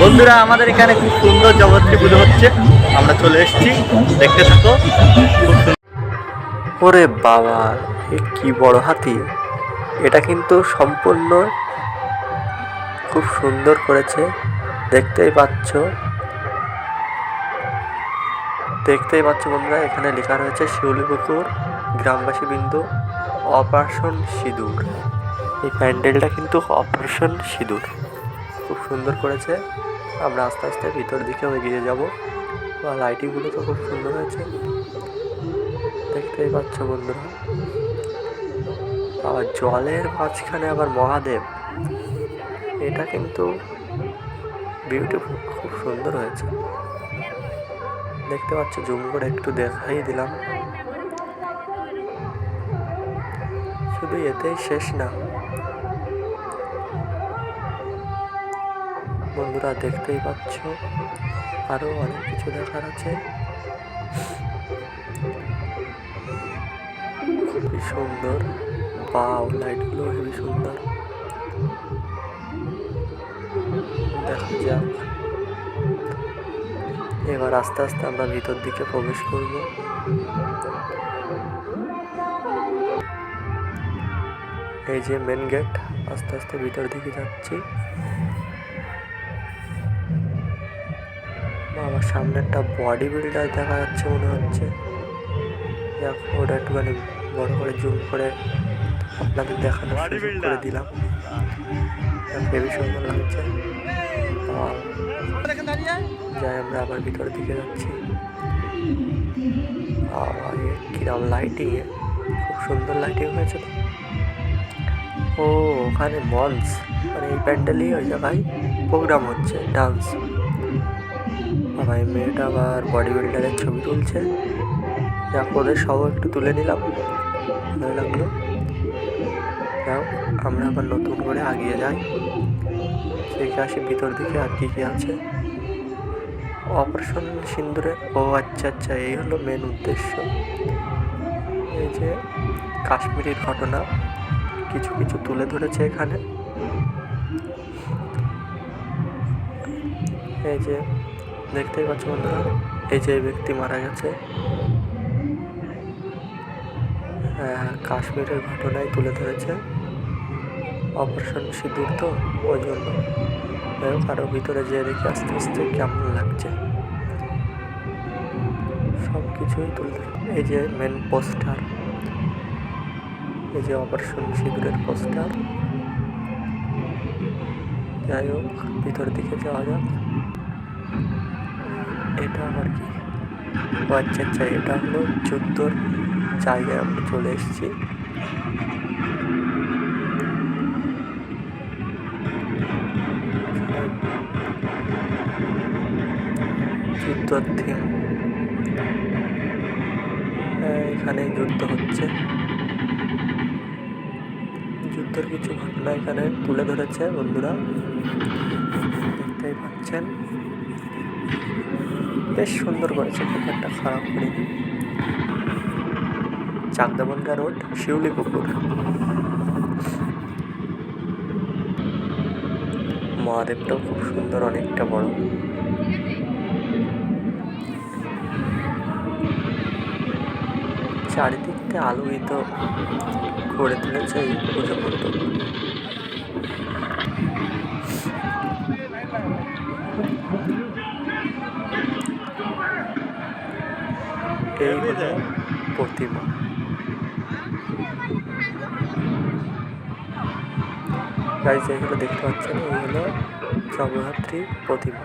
বন্ধুরা, আমাদের এখানে খুব সুন্দর জগৎটি পুজো হচ্ছে। আমরা চলে এসেছি, দেখতে থাকো। ওরে বাবা কি বড় হাতি। এটা কিন্তু সম্পূর্ণ খুব সুন্দর করেছে, দেখতেই পাচ্ছ। দেখতেই পাচ্ছ বন্ধুরা, এখানে লেখা রয়েছে শিউলিপুকুর, গ্রামবাসী বিন্দু, অপারেশন সিঁদুর। এই প্যান্ডেলটা কিন্তু অপারেশন সিঁদুর। খুব সুন্দর করেছে। আমরা আস্তে আস্তে ভিতর দিকে এগিয়ে যাব। আর লাইটিংগুলো তো খুব সুন্দর হয়েছে। দেখতেই পাচ্ছ বন্ধুরা। আবার জলের মাঝখানে আবার মহাদেব। এটা কিন্তু বিউটিফুল খুব সুন্দর হয়েছে। দেখতে পাচ্ছ, জুম করে একটু দেখাই দিলাম। শুধু এতেই শেষ না। বন্ধুরা দেখতেই পাচ্ছ, আরও অনেক কিছু দেখার আছে। খুবই সুন্দর। বাও লাইটগুলো খুবই সুন্দর। দেখা যাক। এবার আস্তে আস্তে আমরা ভিতর দিকে প্রবেশ করব। এই যে মেন গেট আস্তে আস্তে ভিতর দিকে যাচ্ছি। আমার সামনে একটা বডি বিল্ডার দেখা যাচ্ছে মনে হচ্ছে। যাক ওটা একটুখানি বড় করে জুম করে আপনাদের দেখানো করে দিলাম। হেবি সুন্দর লাগছে। আর যাই আমরা আবার ভিতরের দিকে যাচ্ছি। আবার এ কিরম লাইটিং এ? খুব সুন্দর লাইটিং হয়েছে ও ওখানে মঞ্চ মানে এই প্যান্ডেলই ওই জায়গায় প্রোগ্রাম হচ্ছে ডান্স এই মেয়েটা আবার বডি বিল্ডারের ছবি তুলছে। যা করে সব একটু তুলে নিলাম। ভালো লাগল। যাও, আমরা আবার নতুন করে আগিয়ে যাই। দেখে আসি ভিতর দিকে আর কী কী আছে। অপারেশন সিন্দুরে ও আচ্ছা আচ্ছা এই হলো মেন উদ্দেশ্য। এই যে কাশ্মীরের ঘটনা, কিছু কিছু তুলে ধরেছে এখানে। এই যে দেখতেই পাচ্ছ বন্ধুরা, এই যে ব্যক্তি মারা গেছে। হ্যাঁ কাশ্মীরের ঘটনায় তুলে ধরেছে। অপারেশন সিঁদুর তো, ওই জন্য। যাই হোক আরও ভিতরে যেয়ে দেখি, আস্তে আস্তে কেমন লাগছে। সব কিছুই তুলে ধরে- এই যে মেন পোস্টার এই যে অপারেশন সিঁদুরের পোস্টার যাই হোক ভিতর দিকে যাওয়া যাক। এটা আবার কি? ও আচ্ছা আচ্ছা এটা হলো যুদ্ধর জায়গায় আমরা চলে এসেছি। থিম এখানে যুদ্ধ হচ্ছে। যুদ্ধের কিছু ঘটনা এখানে তুলে ধরেছে বন্ধুরা। দেখতেই পাচ্ছেন। বেশ সুন্দর করেছে, খুব একটা খারাপ করেনি। চাকদাবনগা রোড শিউলি পুকুর মহাদেবটাও খুব সুন্দর, অনেকটা বড়। চারিদিকটা আলোকিত করে তুলেছে এই পুজো এই হলো প্রতিমা। গাইজ এইগুলো দেখতে পাচ্ছেন এই হলো জগদ্ধাত্রী প্রতিমা।